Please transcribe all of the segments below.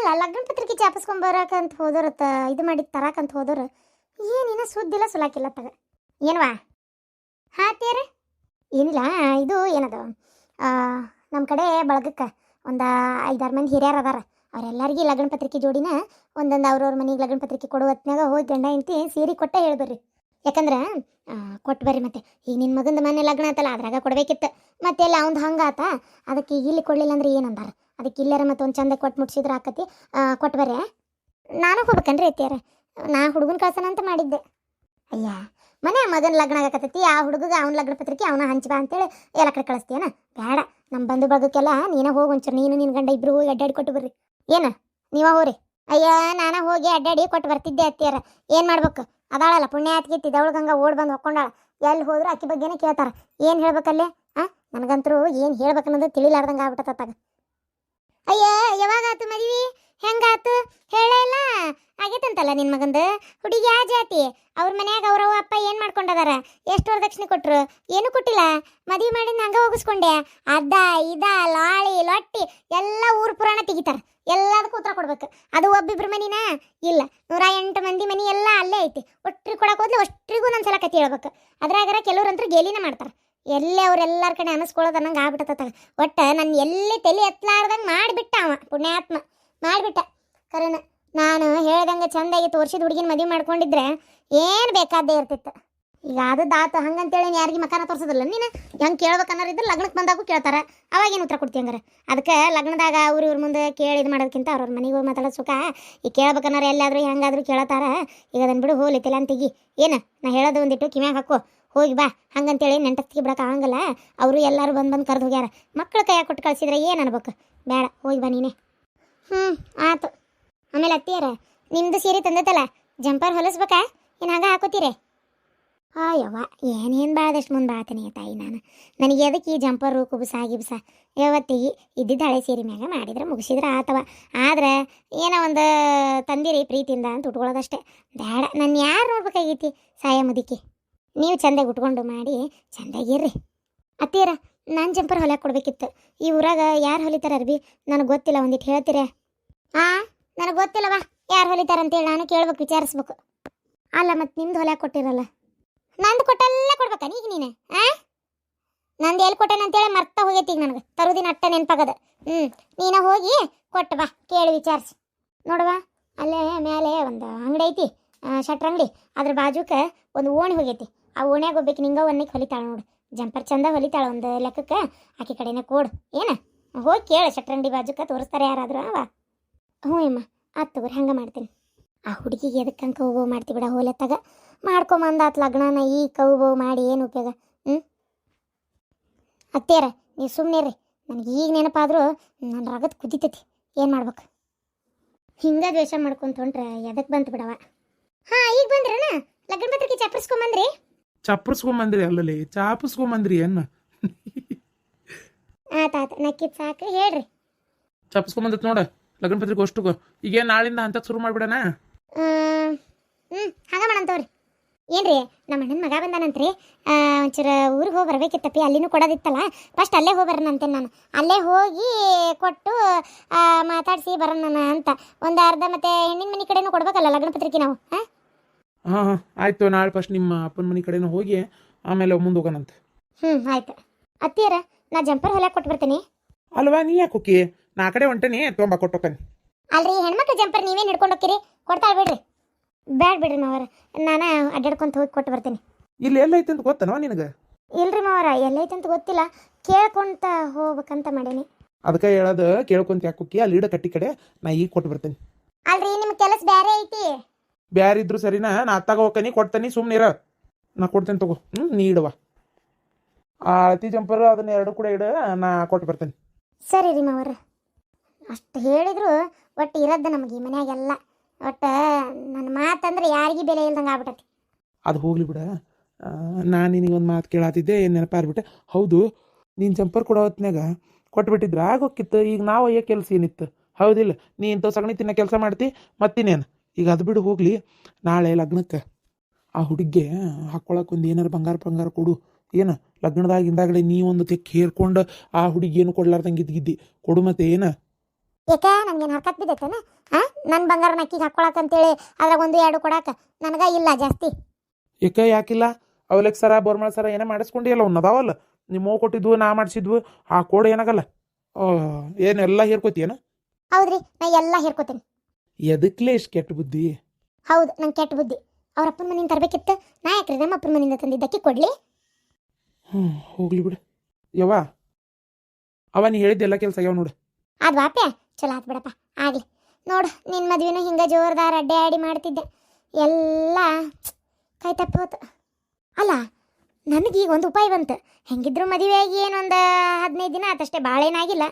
ಅಲ್ಲ, ಲಗ್ನ ಪತ್ರಿಕೆ ಚಾಪಿಸ್ಕೊಂಬರಕಂತ ಹೋದೋರತ್ತ ಇದು ಮಾಡಿ ತರಾಕಂತ ಹೋದೋರು ಏನಿನ ಸುದ್ದಿಲ್ಲ ಸುಲಾಕಿಲ್ಲ ತಗ ಏನವಾ? ಹಾ ಏನಿಲ್ಲ, ಇದು ಏನದು? ನಮ್ಮ ಕಡೆ ಬಳಗಕ್ಕೆ ಒಂದು ಐದಾರು ಮಂದಿ ಹಿರಿಯರು ಅದಾರ. ಅವರೆಲ್ಲರಿಗೆ ಲಗ್ನ ಪತ್ರಿಕೆ ಜೋಡಿನ ಒಂದೊಂದು ಅವ್ರವ್ರ ಮನೆಗೆ ಲಗ್ನ ಪತ್ರಿಕೆ ಕೊಡೋ ಹೊತ್ನಾಗ ಹೋಗಿ ಗಂಡ ಹೆಂಡತಿ ಸೀರೆ ಕೊಟ್ಟೆ ಹೇಳ್ಬರ್ರಿ. ಯಾಕಂದ್ರೆ ಕೊಟ್ಟು ಬರ್ರಿ ಮತ್ತೆ. ಈಗ ನಿನ್ನ ಮಗಂದು ಮನೆ ಲಗ್ನ ಆತಲ್ಲ, ಅದ್ರಾಗ ಕೊಡಬೇಕಿತ್ತು. ಮತ್ತೆ ಎಲ್ಲ ಅವ್ನ್ದು ಹಂಗಾತ, ಅದಕ್ಕೆ ಇಲ್ಲಿ ಕೊಡಲಿಲ್ಲ ಅಂದ್ರೆ ಏನಂದಾರ? ಅದಕ್ಕೆ ಇಲ್ಲರ ಒಂದು ಚಂದ ಕೊಟ್ಟು ಮುಟ್ಸಿದ್ರೆ ಆಕತಿ. ಕೊಟ್ಟು ಬರ್ರೆ ನಾನು ಹೋಗ್ಬೇಕನ್ರಿ ಐತಿಯಾರ ನಾ ಹುಡುಗನ ಕಳ್ಸನ ಅಂತ ಮಾಡಿದ್ದೆ. ಅಯ್ಯ, ಮನೆ ಮಗನ ಲಗ್ನ ಆಗಕತ್ತೈತಿ, ಆ ಹುಡುಗಗೆ ಅವ್ನ ಲಗ್ನ ಪತ್ರಿಕೆ ಅವನ ಹಂಚ್ಬಾ ಅಂತೇಳಿ ಎಲ್ಲ ಕಡೆ ಕಳಿಸ್ತೀಯನ. ಬೇಡ ನಮ್ಮ ಬಂಧು ಬಳಗಕ್ಕೆಲ್ಲ ನೀನೇ ಹೋಗಿ ಒಂಚೂರು, ನೀನು ನಿನ್ನ ಗಂಡ ಇಬ್ರು ಹೋಗಿ ಅಡ್ಡಾಡಿ ಕೊಟ್ಟು ಬರ್ರಿ. ಏನ, ನೀವ ಹೋರಿ ಅಯ್ಯ, ನಾನ ಹೋಗಿ ಅಡ್ಡಾಡಿ ಕೊಟ್ಟು ಬರ್ತಿದ್ದೆ ಅತ್ತಿಯರ. ಏನು ಮಾಡ್ಬೇಕು? ಅದಾಳಲ್ಲ ಪುಣ್ಯ ಪುಣ್ಯಾತ್ಗಿತ್ತಿ ಗಂಗ ಓಡ್ ಬಂದು ಹೊಕ್ಕೊಂಡಾಳ. ಎಲ್ಲಿ ಹೋದ್ರು ಆಕಿ ಬಗ್ಗೆನೇ ಕೇಳ್ತಾರ. ಏನು ಹೇಳ್ಬೇಕಲ್ಲೇ ಹಾಂ ನನಗಂತರೂ ಏನು ಹೇಳ್ಬೇಕನ್ನೋದು ತಿಳಿಲಾರ್ದಂಗೆ ಆಗ್ಬಿಟ್ಟತ್ತಾಗ ಅಯ್ಯ, ಯಾವಾಗಾತು ಮದುವೆ? ಹೆಂಗಾತು? ಹೇಳಲ್ಲ ಆಗೈತಂತಲ್ಲ ನಿನ್ ಮಗಂದು? ಹುಡುಗಿ ಯಾ ಜಾತಿ. ಅವ್ರ ಮನ್ಯಾಗ ಅವ್ರವ್ವ ಅಪ್ಪ ಏನು ಮಾಡ್ಕೊಂಡದಾರ? ಎಷ್ಟು ವರದಕ್ಷಿಣೆ ಕೊಟ್ರು? ಏನು ಕೊಟ್ಟಿಲ್ಲ. ಮದುವೆ ಮಾಡಿದ ಹಂಗೆ ಹೋಗಿಸ್ಕೊಂಡೆ. ಅದ, ಇದ, ಲಾಳಿ, ಲೊಟ್ಟಿ, ಎಲ್ಲ ಊರು ಪುರಾಣ ತೆಗಿತಾರ. ಎಲ್ಲದಕ್ಕೂ ಉತ್ತರ ಕೊಡ್ಬೇಕು. ಅದು ಒಬ್ಬಿಬ್ರು ಮನಿನ? ಇಲ್ಲ. ನೂರ ಎಂಟು ಮಂದಿ ಮನಿ ಎಲ್ಲ ಅಲ್ಲೇ ಐತಿ. ಒಟ್ಟಿಗೆ ಕೊಡಕ್ ಹೋದ್ಲೆ, ಅಷ್ಟ್ರಿಗೂ ನನ್ನ ಸಲ ಕತಿ ಹೇಳ್ಬೇಕು. ಅದ್ರಾಗರ ಕೆಲವ್ರಂತೂ ಗೇಲಿನ ಮಾಡ್ತಾರ. ಎಲ್ಲೇ ಅವ್ರೆಲ್ಲಾರ ಕಡೆ ಅನಿಸ್ಕೊಳ್ಳೋದು ಅನ್ನಂಗೆ ಆಗ್ಬಿಟ್ಟತ್ತ ಒಟ್ಟು ನನ್ನ ಎಲ್ಲಿ ತಲೆ ಎತ್ತಲಾರ್ದಂಗೆ ಮಾಡಿಬಿಟ್ಟ ಅವ, ಪುಣ್ಯಾತ್ಮ. ಮಾಡಿಬಿಟ್ಟ. ಕರೆನ ನಾನು ಹೇಳ್ದಂಗೆ ಚಂದಾಗಿ ತೋರಿಸಿದ ಹುಡುಗಿನ ಮದುವೆ ಮಾಡ್ಕೊಂಡಿದ್ರೆ ಏನು ಬೇಕಾದ್ದೇ ಇರ್ತಿತ್ತು. ಈಗ ಆದದ್ದಾತು ಹಂಗಂತೇಳಿ ಯಾರಿಗೆ ಮಕಾನ ತೋರ್ಸೋದಿಲ್ಲ. ನೀನು ಹೆಂಗೆ ಕೇಳ್ಬೇಕನ್ನೋರು ಇದ್ರೆ ಲಗ್ನಕ್ಕೆ ಬಂದಾಗೂ ಕೇಳ್ತಾರೆ. ಅವಾಗೇನು ಉತ್ತರ ಕೊಡ್ತೀವಿ ಹಂಗಾರೆ? ಅದಕ್ಕೆ ಲಗ್ನದಾಗ ಅವ್ರ ಇವ್ರ ಮುಂದೆ ಕೇಳಿ ಇದು ಮಾಡೋದಕ್ಕಿಂತ ಅವ್ರವ್ರ ಮನೆಗೆ ಹೋಗಿ ಮಾತಾಡೋದು ಸುಖ. ಈಗ ಕೇಳ್ಬೇಕನ್ನೋರು ಎಲ್ಲಾದರೂ ಹೆಂಗಾದ್ರೂ ಕೇಳತಾರ. ಈಗ ಅದನ್ನ ಬಿಡು ಹೋಲಿತಿಲ್ಲ ತಲೆ ಅಂತಿಗಿ. ಏನು, ನಾ ಹೇಳೋದು ಒಂದಿಟ್ಟು ಕಿವ್ಯಾಗ ಹಾಕೋ. ಹೋಗಿ ಬಾ, ಹಂಗಂತೇಳಿ ನೆಂಟಸ್ತಿಗೆ ಬಿಡಕ್ಕೆ ಆಗಂಗಲ್ಲ. ಅವರು ಎಲ್ಲರೂ ಬಂದು ಬಂದು ಕರೆದು ಹೋಗ್ಯಾರ. ಮಕ್ಕಳು ಕೈಯಾಗ ಕೊಟ್ಟು ಕಳ್ಸಿದ್ರೆ ಏನು ಅನ್ಬೇಕು? ಬೇಡ ಹೋಗಿ ಬಾ ನೀನೇ. ಹ್ಞೂ ಆತು. ಆಮೇಲೆ ಅತ್ತಿಯರ ನಿಮ್ಮದು ಸೀರೆ ತಂದೈತಲ್ಲ, ಜಂಪರ್ ಹೊಲಿಸ್ಬೇಕಾ? ಏನು ಹಂಗೆ ಹಾಕೋತೀರಿ? ಯವ್ವ ಏನೇನು ಭಾಳದಷ್ಟು ಮುಂದೆ ಬಾತನೇ ತಾಯಿ ನಾನು. ನನಗೆ ಅದಕ್ಕೆ ಈ ಜಂಪರು, ಕುಬುಸ, ಗಿಬ್ಸ ಯಾವತ್ತಿಗೆ ಇದ್ದಿದ್ದ ಹಳೆ ಸೀರೆ ಮ್ಯಾಗ ಮಾಡಿದ್ರೆ ಮುಗಿಸಿದ್ರೆ ಆತವ. ಆದ್ರೆ ಏನೋ ಒಂದು ತಂದಿರಿ ಪ್ರೀತಿಯಿಂದ ಅಂತ ಉಟ್ಕೊಳ್ಳೋದಷ್ಟೇ. ಬೇಡ ನಾನು ಯಾರು ನೋಡ್ಬೇಕಾಗೈತಿ ಸಾಯ ಮುದುಕಿ? ನೀವು ಚಂದಾಗಿ ಉಟ್ಕೊಂಡು ಮಾಡಿ ಚಂದಾಗಿರ್ರಿ ಅತ್ತೀರ ನಾನು ಜಂಪರ್ ಹೊಲ ಕೊಡ್ಬೇಕಿತ್ತು. ಈ ಊರಾಗ ಯಾರು ಹೊಲಿತಾರ ಅರ್ಬಿ ನನಗೆ ಗೊತ್ತಿಲ್ಲ ಒಂದಿಟ್ಟು ಹೇಳ್ತೀರಾ. ಆ, ನನಗೆ ಗೊತ್ತಿಲ್ಲವಾ ಯಾರು ಹೊಲಿತಾರ ಅಂತೇಳಿ ನಾನು ಕೇಳ್ಬೇಕು, ವಿಚಾರಿಸ್ಬೇಕು. ಅಲ್ಲ ಮತ್ತೆ ನಿಮ್ದು ಹೊಲ ಕೊಟ್ಟಿರಲ್ಲ. ನಂದು ಕೊಟ್ಟೆಲ್ಲ ಕೊಡ್ಬೇಕಾ ಈಗ ನೀನು, ಆ? ನಂದು ಎಲ್ಲಿ ಕೊಟ್ಟೆ ಅಂತೇಳಿ ಮರ್ತ ಹೋಗೈತಿ ಈಗ ನನಗೆ. ತರುದಿನ ಅಟ್ಟ ನೆನಪಾಗದ. ಹ್ಞೂ ನೀನ ಹೋಗಿ ಕೊಟ್ಟು ಬಾ, ಕೇಳಿ, ವಿಚಾರಿಸಿ. ನೋಡುವ ಅಲ್ಲೇ ಮೇಲೆ ಒಂದು ಅಂಗಡಿ ಐತಿ ಶಟ್ರ ಅಂಗಡಿ. ಅದ್ರ ಬಾಜುಕ ಒಂದು ಓಣಿ ಹೋಗೈತಿ. ಆ ಓಣ್ಯಾಗ ಹೋಗ್ಬೇಕು ನಿಂಗ ಒಂದಿಗೆ ಹೊಲಿತಾಳ ನೋಡು. ಜಂಪರ್ ಚಂದ ಹೊಲಿತಾಳ ಒಂದು ಲೆಕ್ಕಕ್ಕೆ. ಆಕೆ ಕಡೆನೇ ಕೊಡು. ಏನ? ಹೋಗಿ ಕೇಳು, ಶಟ್ರಂಡಿ ಬಾಜುಕ ತೋರಿಸ್ತಾರೆ ಯಾರಾದರೂ ಅವ. ಹ್ಞೂ ಅಮ್ಮ ಆತ್ ತಗೋರಿ, ಹಂಗೆ ಮಾಡ್ತೀನಿ. ಆ ಹುಡುಗಿಗೆ ಎದಕ್ಕೆ ಹಂಗೆ ಕೌಬೋ ಮಾಡ್ತಿ ಬಿಡ ಹೋಲೆತ್ತಾಗ. ಮಾಡ್ಕೊಂಬಂದಾತ್ ಲಗ್ನನ ಈ ಕೌಬೋ ಮಾಡಿ ಏನು ಉಪಯೋಗ? ಹ್ಞೂ ಅತ್ತೇರ ನೀವು ಸುಮ್ಮನೆ ರೀ ನನಗೆ ಈಗ ನೆನಪಾದರೂ ನನ್ನ ರಗದ ಕುದಿತೈತಿ. ಏನು ಮಾಡ್ಬೇಕು? ಹಿಂಗೆ ದ್ವೇಷ ಮಾಡ್ಕೊಂತ ಹೊಂಟ್ರೆ ಎದಕ್ಕೆ ಬಂತು ಬಿಡವ? ಹಾಂ, ಈಗ ಬಂದ್ರಣ್ಣ ಲಗ್ನ ಪತ್ರಿಕೆ ಚಪ್ಪರಿಸ್ಕೊಂಬಂದ್ರಿ ಚಪ್ಪರ್ಸ್ಕೊಂಬಂದ್ರಿ ಅಲ್ಲಲ್ಲಿ ಚಾಪಸ್ಕೊಂಬಂದ್ರಿ ಅನ್ನ ಆತ ಆತ ನಕ್ಕಿದ್ ಸಾಕು ಹೇಳ್ರಿ. ಚಪ್ಪಸ್ಕೊಂಬಂದತ್ ನೋಡ ಲಗ್ನ ಪತ್ರಿಕೆ ಅಷ್ಟು ಈಗ ನಾಳಿಂದ ಅಂತ ಶುರು ಮಾಡ್ಬಿಡಣ? ಹ್ಞೂ ಹಂಗೆ ಮಾಡಂತವ್ರಿ ಏನ್ರಿ ನಮ್ಮ ಅಣ್ಣನ ಮಗ ಬಂದಾನಂತ್ರಿ. ಒಂಚೂರು ಊರಿಗೆ ಹೋಗಿ ಬರ್ಬೇಕಿತ್ತಪ್ಪಿ ಅಲ್ಲಿನೂ ಕೊಡೋದಿತ್ತಲ್ಲ. ಫಸ್ಟ್ ಅಲ್ಲೇ ಹೋಗಿ ಬರೋಣಂತೆ ನಾನು. ಅಲ್ಲೇ ಹೋಗಿ ಕೊಟ್ಟು ಮಾತಾಡಿಸಿ ಬರೋಣ ಅಂತ. ಒಂದು ಅರ್ಧ ಮತ್ತೆ ಹೆಣ್ಣಿನ ಮನೆ ಕಡೆನೂ ಕೊಡ್ಬೇಕಲ್ಲ ಲಗ್ನ ಪತ್ರಿಕೆ ನಾವು ಹಾಂ? ಹಾಂ ಹಾಂ. ಆಯ್ತು ನಾಳೆ ಫಸ್ಟ್ ನಿಮ್ಮ ಅಪ್ಪನ ಮನೆ ಕಡೆನೂ ಹೋಗಿ ಆಮೇಲೆ ಮುಂದೆ ಹೋಗೋಣಂತೆ. ಹ್ಞೂ ಆಯ್ತು. ಅತ್ತಿಯರ ನಾ ಜಂಪರ್ ಹೊಲ ಕೊಟ್ಟು ಬರ್ತೀನಿ. ಅಲ್ವಾ ನೀ ಯಾಕೆ ಹೋಗಿ ನಾ ಕಡೆ ಹೊಂಟೇನಿ ತೊಂಬ ಕೊಟ್ಟೋಕನಿ ಅಲ್ರಿ ಹೆಣ್ಮಕ್ಳು ಜಂಪರ್ ನೀವೇ ಹಿಡ್ಕೊಂಡು ಹೋಗ್ತೀರಿ ಕೊಡ್ತಾಳೆ ಬಿಡ್ರಿ. ಬ್ಯಾಡ ಬಿಡ್ರಿ ಮಾವರ. ನಾನು ಅಡ್ಡಾಡ್ಕೊಂತ ಹೋಗಿ ಕೊಟ್ಟು ಬರ್ತೀನಿ. ಇಲ್ಲಿ ಎಲ್ಲ ಐತೆ ಅಂತ ಗೊತ್ತನವ ನಿನಗೆ? ಇಲ್ರಿ ಮಾವರ ಎಲ್ಲೈತೆ ಅಂತ ಗೊತ್ತಿಲ್ಲ. ಕೇಳ್ಕೊಂತ ಹೋಗ್ಬೇಕಂತ ಮಾಡೇನಿ. ಅದಕ್ಕೆ ಹೇಳೋದು ಕೇಳ್ಕೊಂತ ಯಾಕೆ ಹೋಗಿ ಅಲ್ಲಿ ಇಡ ಕಟ್ಟಿ ಕಡೆ ನಾ ಈಗ ಕೊಟ್ಟು ಬರ್ತೇನೆ. ಅಲ್ರಿ ನಿಮ್ಮ ಕೆಲಸ ಬೇರೆ ಐತಿ. ಬ್ಯಾರೆ ಇದ್ರು ಸರಿನಾ? ನಾ ಕೊಡ್ತೇನೆ ಸುಮ್ಮನೆ ಇರ. ನಾ ಕೊಡ್ತೇನೆ ತಗೋ. ಹ್ಞೂ ನೀ ಇಡುವ. ಆ ಅಳತಿ ಜಂಪರ್ ಅದನ್ನ ಎರಡು ಕೂಡ ಇಡ ನಾ ಕೊಟ್ಟು ಬರ್ತೇನೆ. ಸರಿ ರೀ ಮಾವರ. ಅಷ್ಟು ಹೇಳಿದ್ರು ಒಟ್ಟು ಇರದ್ದ ನಮಗೆ ಈ ಮನ್ಯಾಗೆಲ್ಲ. ಒಟ್ಟು ನನ್ನ ಮಾತಂದ್ರೆ ಯಾರಿಗೂ ಬೆಲೆ ಇಲ್ದಂಗೆ ಆಗ್ಬಿಟ್ಟತಿ ಅದು ಹೋಗ್ಲಿ ಬಿಡ. ನಾ ನಿನಗೆ ಒಂದು ಮಾತು ಕೇಳಾತಿದ್ದೆ ಏನು ನೆನಪಾಗ್ಬಿಟ್ಟೆ ಹೌದು ನೀನು ಜಂಪರ್ ಕೊಡೋ ಹೊತ್ನ್ಯಾಗ ಕೊಟ್ಬಿಟ್ಟಿದ್ರೆ ಆಗೋಕ್ಕಿತ್ತು ಈಗ ನಾವು ಅಯ್ಯೋ ಕೆಲಸ ಏನಿತ್ತು. ಹೌದಿಲ್ಲ ನೀ ಇಂಥವು ಸಗಣಿ ತಿನ್ನೋ ಕೆಲಸ ಮಾಡ್ತಿ ಮತ್ತಿನ್ನೇನು? ಈಗ ಅದು ಬಿಡು ಹೋಗಲಿ. ನಾಳೆ ಲಗ್ನಕ್ಕೆ ಆ ಹುಡುಗಿಗೆ ಹಾಕ್ಕೊಳಕ್ಕೆ ಒಂದು ಏನಾರು ಬಂಗಾರ ಬಂಗಾರ ಕೊಡು. ಏನು ಲಗ್ನದಾಗ ಹಿಂದಾಗಡೆ ನೀ ಒಂದು ತೆಕ್ ಹೇರ್ಕೊಂಡು ಆ ಹುಡುಗಿ ಏನು ಕೊಡ್ಲಾರ್ದಂಗೆ ಇದ್ದಿದ್ದಿ ಕೊಡು ಮತ್ತೆ ಏನು? ಯಾಕ ನನಗೇನು ಹರ್ಕತ್ ಬಿದ್ದೈತೇನ ಹಾಂ ನನ್ನ ಬಂಗಾರ ನಕ್ಕಿಗೆ ಅಂತೇಳಿ ಅದ್ರಾಗ ಒಂದು ಎರಡು ಕೊಡಾಕ ನನಗೆ ಇಲ್ಲ ಜಾಸ್ತಿ. ಏಕೆ ಯಾಕಿಲ್ಲ? ಅವಲಕ್ ಸರ ಬೋರ್ಮಳ ಸರ ಏನೇ ಮಾಡಿಸ್ಕೊಂಡಿಯಲ್ಲ ಅವ್ನು ಅದಾವಲ್ಲ? ನಿಮ್ಮ ಕೊಟ್ಟಿದ್ವು ನಾ ಮಾಡಿಸಿದ್ವು ಆ ಕೋಡ್ ಏನಾಗಲ್ಲ. ಏನೆಲ್ಲ ಏನು ಹೌದ್ರಿ ನಾ ಎಲ್ಲ ಹೇರ್ಕೋತೀನಿ. ಎದಕ್ಲೇ ಇಷ್ಟು ಕೆಟ್ಟ ಬುದ್ಧಿ? ಹೌದು ನಂಗೆ ಕೆಟ್ಟ ಬುದ್ಧಿ. ಅವ್ರ ಅಪ್ಪನ ಮನೆಯಿಂದ ತರಬೇಕಿತ್ತು. ನಾ ಯಾಕ್ರಿ ನಮ್ಮ ಅಪ್ಪನ ಮನೆಯಿಂದ ತಂದಿದ್ದಕ್ಕೆ ಕೊಡ್ಲಿ. ಹ್ಞೂ ಹೋಗ್ಲಿ ಬಿಡು. ಯವ್ವ ಅವ ನೀ ಹೇಳಿದ್ದೆಲ್ಲ ಕೆಲಸ ಯಾವ ನೋಡು. ಅದು ವಾಪ್ಯ? ಚಲೋ ಆತ್ ಬಿಡಪ್ಪ ಆಗ್ಲಿ. ನೋಡು ನಿನ್ನ ಮದ್ವೆನೂ ಹಿಂಗೆ ಜೋರ್ದಾರ ಅಡ್ಡೆ ಆಡಿ ಮಾಡ್ತಿದ್ದೆ. ಎಲ್ಲ ಕೈ ತಪ್ಪಿ ಹೋತು. ಅಲ್ಲ ನನಗೀಗ ಒಂದು ಉಪಾಯ ಬಂತು. ಹೆಂಗಿದ್ರು ಮದುವೆ ಆಗಿ ಏನೊಂದು ಹದಿನೈದು ದಿನ ಆತಷ್ಟೇ ಭಾಳ ಏನಾಗಿಲ್ಲ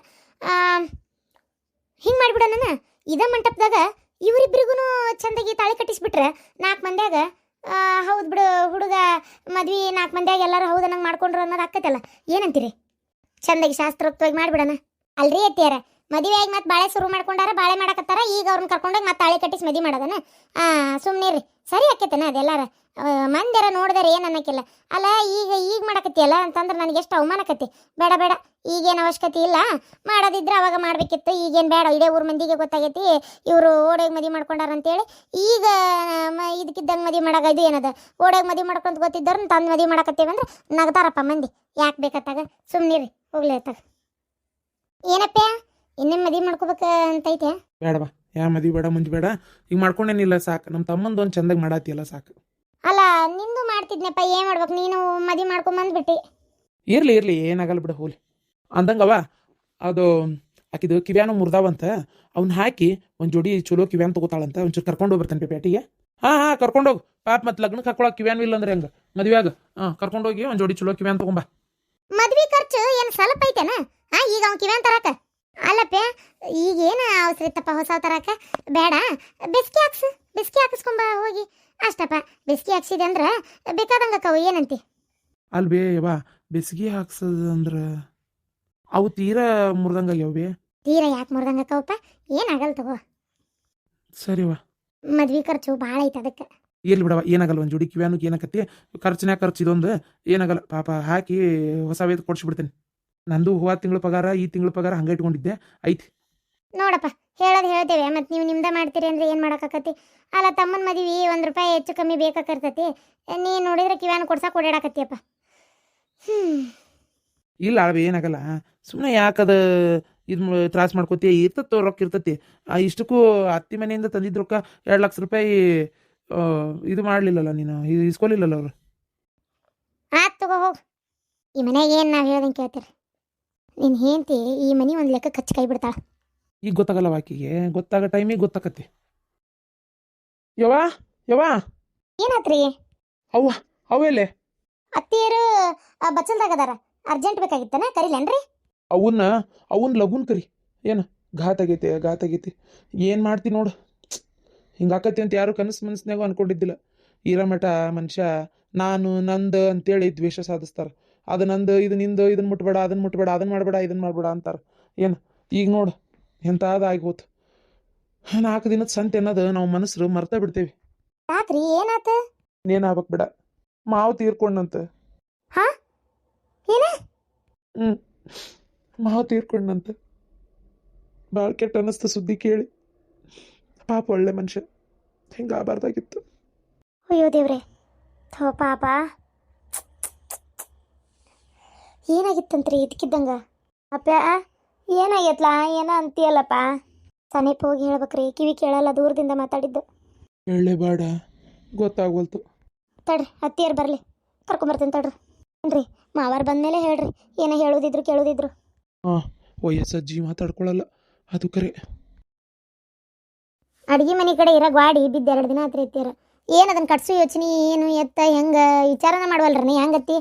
ಹಿಂಗೆ ಮಾಡಿಬಿಡೋಣ ನಾನು ಇದ ಮಂಟಪದಾಗ ಇವರಿಬ್ರಿಗೂ ಚಂದಾಗಿ ತಾಳಿ ಕಟ್ಟಿಸ್ಬಿಟ್ರೆ ನಾಲ್ಕು ಮಂದ್ಯಾಗ ಹೌದು ಬಿಡು, ಹುಡುಗ ಮದ್ವೆ ನಾಲ್ಕು ಮಂದ್ಯಾಗ ಎಲ್ಲರೂ ಹೌದು ನಂಗೆ ಮಾಡ್ಕೊಂಡ್ರು ಅನ್ನೋದು ಆಕತ್ತಲ್ಲ ಏನಂತೀರಿ? ಚಂದಾಗಿ ಶಾಸ್ತ್ರೋಕ್ತವಾಗಿ ಮಾಡಿಬಿಡೋಣ. ಅಲ್ರಿ ಎತ್ತಿಯಾರ ಮದುವೆಯಾಗಿ ಮತ್ತೆ ಬಾಳೆ ಶುರು ಮಾಡ್ಕೊಂಡಾರ, ಬಾಳೆ ಮಾಡಕತ್ತಾರ, ಈಗ ಅವ್ರನ್ನ ಕರ್ಕೊಂಡೋಗಿ ಮತ್ತೆ ತಾಳಿ ಕಟ್ಟಿಸಿ ಮದುವೆ ಮಾಡೋದನ? ಸುಮ್ಮನೆ ರೀ ಸರಿ ಆಕೈತನ ಅದೆಲ್ಲಾರ? ಮಂದಿರ ನೋಡಿದ್ರೆ ಏನು ಅನ್ನಕ್ಕಿಲ್ಲ. ಅಲ್ಲ, ಈಗ ಈಗ ಮಾಡಕತ್ತಿಯಲ್ಲ? ಅಂತಂದ್ರೆ ನನಗೆ ಎಷ್ಟು ಅವಮಾನಕತಿ ಬೇಡ ಬೇಡ. ಈಗೇನು ಅವಶ್ಯಕತೆ ಇಲ್ಲ. ಮಾಡೋದಿದ್ರೆ ಅವಾಗ ಮಾಡಬೇಕಿತ್ತು. ಈಗೇನು ಬೇಡ. ಇಡೇ ಊರು ಮಂದಿಗೆ ಗೊತ್ತಾಗೈತಿ. ಇವರು ಓಡೋಗಿ ಮದುವೆ ಮಾಡ್ಕೊಂಡಾರ ಅಂತೇಳಿ. ಈಗ ಇದಕ್ಕಿದ್ದಂಗೆ ಮದುವೆ ಮಾಡಾಗ ಇದು ಏನದ? ಓಡೋಗಿ ಮದುವೆ ಮಾಡ್ಕೊಂತ ಗೊತ್ತಿದ್ದವ್ರನ್ನ ತಂದು ಮದುವೆ ಮಾಡಕತ್ತೀವಿ ಅಂದ್ರೆ ನಗ್ತಾರಪ್ಪ ಮಂದಿ. ಯಾಕೆ ಬೇಕತ್ತಾಗ? ಸುಮ್ಮನೆ ರೀ ಹೋಗ್ಲಿ ಅತ್ತಾಗ ಏನಪ್ಪ? ಇನ್ನೇನು ಮದುವೆ ಮಾಡ್ಕೋಬೇಕ ಅಂತೈತೆ ಬೇಡವಾ. ಯಾ ಮದ್ವಿ ಬೇಡ ಮುಂಜಿ ಬೇಡ. ಈಗ ಮಾಡ್ಕೊಂಡೇನಿಲ್ಲ ಸಾಕು. ನಮ್ಮ ತಮ್ಮಂದು ಒಂದು ಚಂದಾಗಿ ಮಾಡಾತಿಯಲ್ಲ ಸಾಕು. ಅಲ್ಲ ನಿಂದು ಮಾಡ್ತಿದ್ನಪ್ಪ ಏನ್ ಮಾಡ್ಬೇಕು? ನೀನು ಮದಿ ಮಾಡ್ಕೊಂಡ್ ಬಂದ್ಬಿಟ್ಟಿ. ಇರ್ಲಿ ಇರ್ಲಿ ಏನಾಗಲ್ಲ ಬಿಡು ಹೋಲಿ ಅಂದಂಗವ ಅದು ಆಕಿದು ಕಿವ್ಯಾನು ಮುರ್ದಾವಂತ. ಅವ್ನ ಹಾಕಿ ಒಂದು ಜೋಡಿ ಚಲೋ ಕಿವ್ಯಾನ್ ತಗೋತಾಳಂತ. ಒಂಚೂರು ಕರ್ಕೊಂಡು ಹೋಗ್ಬರ್ತಾನೆ ಪೇಟಿಗೆ ಹಾಂ ಹಾಂ ಕರ್ಕೊಂಡೋಗಿ ಪಾಪ ಮತ್ತೆ ಲಗ್ನಕ್ಕೆ ಹಾಕೊಳಕ್ ಕಿವ್ಯಾನು ಇಲ್ಲ ಅಂದ್ರೆ ಹೆಂಗೆ? ಮದುವೆಯಾಗ ಹಾಂ ಕರ್ಕೊಂಡೋಗಿ ಒಂದು ಜೋಡಿ ಚಲೋ ಕಿವ್ಯಾನ್ ತಗೊಂಬ. ಮದ್ವೆ ಖರ್ಚು ಏನ್ ಸ್ವಲ್ಪ ಐತೆನ? ಹಾ ಈಗ ಅವ್ನ್ ಕಿವ್ಯಾನ್ ತರಾಕ. ಅಲ್ಲಪ್ಪ ಈಗ ಏನ ಅವಸರ ಇತ್ತಪ್ಪ ಹೊಸ ತರಾಕ? ಬೇಡ. ಬೆಸ್ಕಿ ಹಾಕ್ಸು. ಬೆಸ್ಕಿ ಹಾಕಿಸ್ಕೊಂಬ ಹೋಗಿ. ಅಷ್ಟಪ್ಪ ಬಿಸ್ಕಿ ಹಾಕ್ಸಿದೆ ಅಂದ್ರ ಬೇಕಾದಂಗ ಅಕ್ಕವು ಏನಂತಿ? ಅಲ್ವೇ ಯವ್ವ ಬೆಸ್ಗೆ ಹಾಕ್ಸದಂದ್ರ ಅವು ತೀರಾ ಮುರ್ದಂಗ ಯಾವ ತೀರ ಯಾಕೆ ಮುರ್ದಂಗ ಅಕ್ಕವಪ್ಪ? ಏನಾಗಲ್ಲ ತಗೋ. ಸರಿವ ಮದ್ವೆ ಖರ್ಚು ಭಾಳ ಐತೆ ಅದಕ್ಕೆ. ಎಲ್ಲಿ ಬಿಡವ ಏನಾಗಲ್ಲ ಒಂದು ಜೋಡಿ ಕಿವ್ಯಾನು ಏನಕತ್ತಿ? ಖರ್ಚಿನ ಖರ್ಚು ಇದೊಂದು ಏನಾಗಲ್ಲ ಪಾಪ ಹಾಕಿ ಹೊಸ ವೇದ ಕೊಡ್ಸಿಬಿಡ್ತೇನೆ. ನಂದು ಹೋದ ತಿಂಗಳ ಪಗಾರ ಈ ತಿಂಗಳ ಪಗಾರ ಹಂಗೆ ಇಟ್ಕೊಂಡಿದ್ದೆ ಐತಿ. ನೋಡಪ್ಪ ಹೇಳೋದು ಹೇಳ್ತೇವೆ ಮತ್ತು ನೀವು ನಿಮ್ದ ಮಾಡ್ತೀರಿ ಅಂದ್ರೆ ಏನು ಮಾಡೋಕ್ಕಾಕತಿ ಅಲ್ಲ ತಮ್ಮನ ಮದುವೆ ಒಂದು ರೂಪಾಯಿ ಹೆಚ್ಚು ಕಮ್ಮಿ ಬೇಕಾಕರ್ತತಿ. ನೀ ನೋಡಿದ್ರೆ ಕಿವ್ಯಾನ ಕೊಡ್ಸಕ್ಕೆ ಓಡಾಡಕತ್ತಿಯಪ್ಪ. ಹ್ಞೂ ಇಲ್ಲ ಅಳಬಿ ಏನಾಗಲ್ಲ. ಸುಮ್ಮನೆ ಯಾಕದ ಇದು ತ್ರಾಸ ಮಾಡ್ಕೋತಿ ಇರ್ತತ್ತು ರೊಕ್ಕ ಇರ್ತತಿ. ಆ ಇಷ್ಟಕ್ಕೂ ಅತ್ತಿ ಮನೆಯಿಂದ ತಂದಿದ್ದ ರೊಕ್ಕ ಎರಡು ಲಕ್ಷ ರೂಪಾಯಿ ಇದು ಮಾಡಲಿಲ್ಲಲ್ಲ ನೀನು ಇದು ಇಸ್ಕೊಲಿಲ್ಲಲ್ಲ ಅವರು. ಆತು ತಗೋ ಹೋಗು. ಈ ಮನೆಗೆ ಏನು ನಾವು ಹೇಳ್ದಂಗೆ ಕೇಳ್ತೀರಿ? ನೀನು ಹೇಳ್ತಿ ಈ ಮನೆ ಒಂದು ಲೆಕ್ಕ ಕಚ್ಚಿ ಕೈ ಬಿಡ್ತಾಳೆ. ಈಗ ಗೊತ್ತಾಗಲ್ಲ ಆಕಿಗೆ ಗೊತ್ತಾಗ ಟೈಮಿಗೆ ಗೊತ್ತಾಕತಿ ಯವ್ವ ಯವ್ವ. ಏನಾತ್ರಿ? ಅವ್ವ ಅವೆಲೆ ಅತ್ತಿಯರು ಬಚ್ಚಲ್ದಾಗದಾರ ಅರ್ಜೆಂಟ್ ಬೇಕಾಗಿತ್ತನ? ಕರಿಲೇನ್ರಿ? ಅವನ್ನ ಅವನ್ ಲಗುನ್ ಕರಿ. ಏನು ಘಾತ್ ಆಗೈತೆ ಘಾತ್ ಆಗೈತಿ. ಏನು ಮಾಡ್ತಿ ನೋಡು. ಹಿಂಗಾಕತಿ ಅಂತ ಯಾರು ಕನಸು ಮನಸ್ಸಿನಾಗೂ ಅನ್ಕೊಂಡಿದ್ದಿಲ್ಲ. ಇರೋ ಮಠ ಮನುಷ್ಯ ನಾನು ನಂದು ಅಂತೇಳಿ ದ್ವೇಷ ಸಾಧಿಸ್ತಾರೆ. ಅದು ನಂದು ಇದು ನಿಂದು ಇದನ್ನ ಮುಟ್ಬೇಡ ಅದನ್ನ ಮುಟ್ಬೇಡ ಅದನ್ನ ಮಾಡಬೇಡ ಇದನ್ನ ಮಾಡಬೇಡ ಅಂತಾರೆ. ಏನು ಈಗ ನೋಡು. ಎಂಥದ್ದು ಆಗಿ ಹೋತು ನಾಲ್ಕು ದಿನದ ಸಂತೆ ಅನ್ನೋದು ನಾವು ಮನಸ್ಸು ಮರ್ತಾ ಬಿಡ್ತೇವೆ. ರಾತ್ರಿ ಏನಾತ? ಇನ್ನೇನಾಗ್ಬೇಕು ಬಿಡ. ಮಾವು ತೀರ್ಕೊಂಡಂತ. ಹಾ? ಏನ? ಹ್ಞೂ ಮಾವು ತೀರ್ಕೊಂಡಂತ. ಭಾಳ ಕೆಟ್ಟ ಅನ್ನಿಸ್ತು ಸುದ್ದಿ ಕೇಳಿ. ಪಾಪ ಒಳ್ಳೆ ಮನುಷ್ಯ. ಹಿಂಗೆ ಆಬಾರ್ದಾಗಿತ್ತು ಅಯ್ಯೋ ದೇವ್ರೆ. ಥೋ ಪಾಪ. ಏನಾಗಿತ್ತಂತ್ರಿ ಇದಕ್ಕಿದ್ದಂಗ ಅಪ್ಪ ಏನಾಗೈತ್ಲಾ ಏನ ಅಂತೀಯಲ್ಲಪ್ಪ? ಸಮೀಪ ಹೋಗಿ ಹೇಳ್ಬೇಕ್ರಿ. ಕಿವಿ ಕೇಳಲ್ಲ ದೂರದಿಂದ ಮಾತಾಡಿದ್ದು. ಹೇಳಿ ಬೇಡ. ಗೊತ್ತಾಗ್ವಲ್ತು. ತಡ್ರಿ ಅತ್ತಿಯರ್ ಬರಲಿ. ಕರ್ಕೊಂಬರ್ತೀನಿ ತಡ್ರಿ. ಏನ್ರಿ ಮಾವಾರ್ ಬಂದ್ಮೇಲೆ ಹೇಳ್ರಿ. ಏನ ಹೇಳೋದಿದ್ರು ಕೇಳೋದಿದ್ರು. ಹಾಂ ವಯಸ್ಸಜ್ಜಿ ಮಾತಾಡ್ಕೊಳ್ಳಲ್ಲ ಅದು ಕರೆ. ಅಡಿಗೆ ಮನೆ ಕಡೆ ಇರೋ ಗ್ವಾಡಿ ಬಿದ್ದು ಎರಡು ದಿನ ಆತ್ರಿ ಅತ್ತಿಯರ. ಏನು ಅದನ್ನ ಕಟ್ಸು ಯೋಚನೆ ಏನು ಎತ್ತ ಹೆಂಗೆ ವಿಚಾರನ ಮಾಡವಲ್ರಿ ನೀ? ಹೆಂಗತ್ತಿ?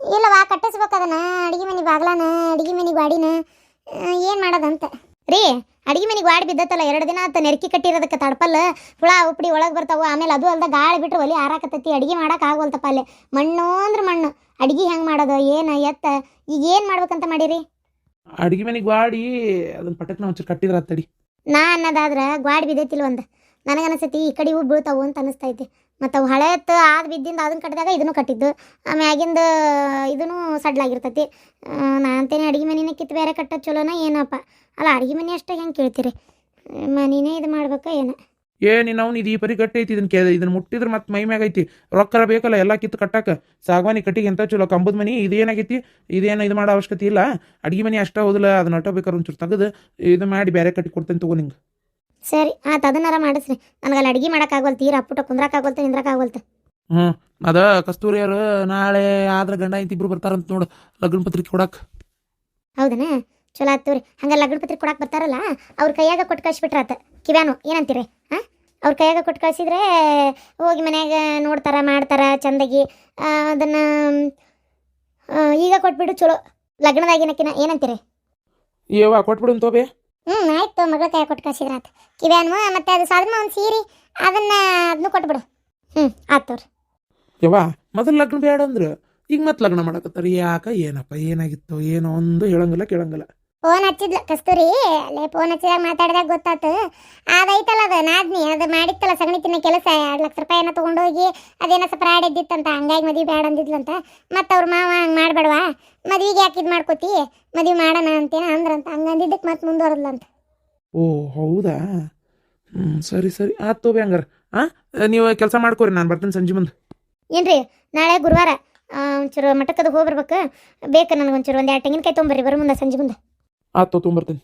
ಇಲ್ಲವಾ ಕಟ್ಟಿಸ್ಬೇಕು ಅದನ್ನ. ಅಡಿಗೆ ಮನೆ ಬಾಗ್ಲಾನ ಅಡಿಗೆ ಮನೆ ಗ್ವಾಡಿನ. ಏನು ಮಾಡೋದಂತ? ರೀ ಅಡಿಗೆ ಮನೆಗೆ ವಾಡಿ ಬಿದ್ದತ್ತಲ್ಲ ಎರಡು ದಿನ ಆತ ನೆರಕಿ ಕಟ್ಟಿರೋದಕ್ಕೆ ತಡ್ಪಲ್ಲ. ಹುಳ ಉಪ್ಪಡಿ ಒಳಗೆ ಬರ್ತಾವೆ. ಆಮೇಲೆ ಅದು ಅಲ್ದ ಗಾಳಿ ಬಿಟ್ಟರೆ ಒಲಿ ಆರಾಕತ್ತೈತಿ ಅಡಿಗೆ ಮಾಡಕ್ಕೆ ಆಗೋಲ್ತಪ್ಪ ಅಲ್ಲಿ. ಮಣ್ಣು ಅಂದ್ರೆ ಮಣ್ಣು. ಅಡಿಗೆ ಹೆಂಗೆ ಮಾಡೋದು? ಏನು ಎತ್ತ? ಈಗ ಏನು ಮಾಡ್ಬೇಕಂತ ಮಾಡೀರಿ? ಅಡಿಗೆ ಮನೆಗೆ ವಾಡಿ ಅದನ್ನ ಪಟಕ್ನ ಒಂಚೂರು ಕಟ್ಟಿದ್ರ ತಡಿ. ನಾ ಅನ್ನೋದಾದ್ರೆ ಗ್ವಾಡ್ ಬಿದ್ದೈತಿಲ್ಲ ಒಂದು. ನನಗನ್ಸತಿ ಈ ಕಡೆ ಹೂ ಬೀಳ್ತಾವು ಅಂತ ಅನಿಸ್ತೈತಿ. ಮತ್ತು ಅವು ಹಳೆತ್ತು ಆದ ಬಿದ್ದಿಂದ ಅದನ್ನ ಕಟ್ಟಿದಾಗ ಇದನ್ನು ಕಟ್ಟಿದ್ದು. ಮ್ಯಾಗಿಂದ ಇದನ್ನು ಸಡ್ಲಾಗಿರ್ತೈತಿ. ನಾನು ಅಂತೇನೆ ಅಡುಗೆ ಮನೆನೇ ಕಿತ್ತು ಬೇರೆ ಕಟ್ಟೋದು ಚಲೋನ ಏನಪ್ಪ? ಅಲ್ಲ, ಅಡುಗೆ ಮನೆ ಅಷ್ಟೇ ಹೆಂಗೆ ಕೇಳ್ತೀರಿ? ಮನಿನೇ ಇದು ಮಾಡ್ಬೇಕಾ ಏನು? ಏ ನೀನು ಅವ್ನು ಇದು ಈ ಪರಿ ಗಟ್ಟಿ ಐತಿ ಇದನ್ನ ಇದನ್ನು ಇದನ್ನ ಮುಟ್ಟಿದ್ರೆ ಮತ್ತೆ ಮೈ ಮ್ಯಾಗ ಐತಿ. ರೊಕ್ಕರ ಬೇಕಲ್ಲ, ಎಲ್ಲ ಕಿತ್ತು ಕಟ್ಟಾಕ. ಸಾಗವಾನಿ ಕಟ್ಟಿಗೆ ಎಂತ ಚಲೋ, ಕಂಬದ ಮನಿ ಇದೇನಾಗೈತಿ? ಇದೇನು ಇದು ಮಾಡೋ ಅವಶ್ಯಕತೆ ಇಲ್ಲ? ಅಡುಗೆ ಮನೆ ಅಷ್ಟೇ ಹೋದಲ್ಲ ಅದನ್ನ ಬೇಕಾದ್ರೆ ಒಂಚೂರು ತೆಗೆದು, ಇದು ಮಾಡಿ ಬೇರೆ ಕಟ್ಟಿ ಕೊಡ್ತೇನೆ ತಗೋ ನಿಂಗೆ. ಸರಿ ಆತ ಅದನ್ನಾರ ಮಾಡಿಸ್ರಿ. ನನಗಲ್ಲಿ ಅಡುಗೆ ಮಾಡೋಕ್ಕಾಗವಲ್ತು ತೀರ ಅಪ್ಪುಟ ಕುಂದ್ರಕ್ಕಾಗವಲ್ತು ನಿಂದ್ರಕ್ಕಾಗವಲ್ತು. ಹ್ಞೂ ಅದ ಕಸ್ತೂರಿಯರು ನಾಳೆ ಆದ್ರೆ ಗಂಡ ಐತಿ ಇಬ್ರು ಬರ್ತಾರಂತ ನೋಡು ಲಗ್ನ ಪತ್ರಿಕೆ ಕೊಡಕ್ಕೆ ಹೌದನ? ಚಲೋ ಆತು ರೀ ಹಂಗೆ ಲಗ್ನ ಪತ್ರಿಕೆ ಕೊಡಕ್ಕೆ ಬರ್ತಾರಲ್ಲ ಅವ್ರ ಕೈಯಾಗ ಕೊಟ್ಟು ಕಳಿಸ್ಬಿಟ್ರಾತ. ಕಿವ್ಯಾನು ಏನಂತೀರಿ? ಹಾಂ? ಅವ್ರ ಕೈಯಾಗ ಕೊಟ್ಟು ಕಳ್ಸಿದ್ರೆ ಹೋಗಿ ಮನ್ಯಾಗ ನೋಡ್ತಾರ ಮಾಡ್ತಾರ ಚಂದಾಗಿ. ಅದನ್ನ ಈಗ ಕೊಟ್ಬಿಡು ಚಲೋ. ಲಗ್ನದಾಗಿನಕಿನ ಏನಂತೀರಿ? ಏವಾ ಕೊಟ್ಬಿಡು ತೋಬೆ. ಹ್ಞೂ ಆಯ್ತು, ಮಗಳ ಕೈ ಕೊಟ್ಟು ಕಳಿಸಿದ್ರ ಆತು. ಕಿವ್ಯಾನು ಮತ್ತೆ ಅದು ಸಾಧನ ಒಂದು ಸೀರೆ, ಅದನ್ನ ಅದನ್ನು ಕೊಟ್ಬಿಡು. ಹ್ಞೂ ಆತು ಯವ್ವ, ಮೊದಲು ಲಗ್ನ ಬೇಡ ಅಂದ್ರೆ ಈಗ ಮತ್ತೆ ಲಗ್ನ ಮಾಡಕತ್ತಾರ. ಯಾಕ, ಏನಪ್ಪ, ಏನಾಗಿತ್ತು, ಏನೋ ಒಂದು ಹೇಳಂಗಿಲ್ಲ, ಕೇಳಂಗಿಲ್ಲ. ಫೋನ್ ಹಚ್ಚಿದ್ಲು ಕಸ್ತೂರಿ ಅಲ್ಲೇ ಫೋನ್ ಹಚ್ಚಿದಾಗ ಮಾತಾಡಿದಾಗ ಗೊತ್ತಾತು. ಅದೈತಲ್ಲ ಅದು ನಾದ್ನಿ ಅದು ಮಾಡಿತ್ತಲ್ಲ ಸಗಣಿ ತಿನ್ನ ಕೆಲಸ ಎರಡು ಲಕ್ಷ ರೂಪಾಯಿ ಏನೋ ತೊಗೊಂಡೋಗಿ ಅದೇನೋ ಸ್ವಲ್ಪ ಇದ್ದಿತ್ತಂತ ಹಂಗಾಗಿ ಮದುವೆ ಬೇಡ ಅಂದಿದ್ಲಂತ. ಮತ್ತು ಅವ್ರ ಮಾವ ಹಂಗೆ ಮಾಡಬೇಡವಾ? ಮದುವೆಗೆ ಯಾಕೆ ಇದು ಮಾಡ್ಕೋತಿ? ಮದುವೆ ಮಾಡೋಣ ಅಂತೇನ ಅಂದ್ರಂತ ಹಂಗೆ ಅಂದಿದ್ದಕ್ಕೆ ಮತ್ತೆ ಮುಂದುವರದ್ಲಂತ. ಓ ಹೌದಾ? ಹ್ಞೂ ಸರಿ ಸರಿ. ಆಯ್ತು ತೋಬೆ ಹಂಗಾರ. ಹಾಂ ನೀವು ಕೆಲಸ ಮಾಡ್ಕೋರಿ ನಾನು ಬರ್ತೀನಿ ಸಂಜೆ ಮುಂದೆ. ಏನ್ರಿ ನಾಳೆ ಗುರುವಾರ ಒಂಚೂರು ಮಠಕ್ಕದ ಹೋಗಿ ಬರ್ಬೇಕು ಬೇಕು ನನಗೆ ಒಂಚೂರು ಒಂದು ಎರಡು ತೆಂಗಿನಕಾಯಿ ತೊಗೊಂಬರ್ರಿ ಬರೋ ಮುಂದೆ ಸಂಜೆ ಮುಂದೆ. ಆತು ತೊಗೊಂಬರ್ತೀನಿ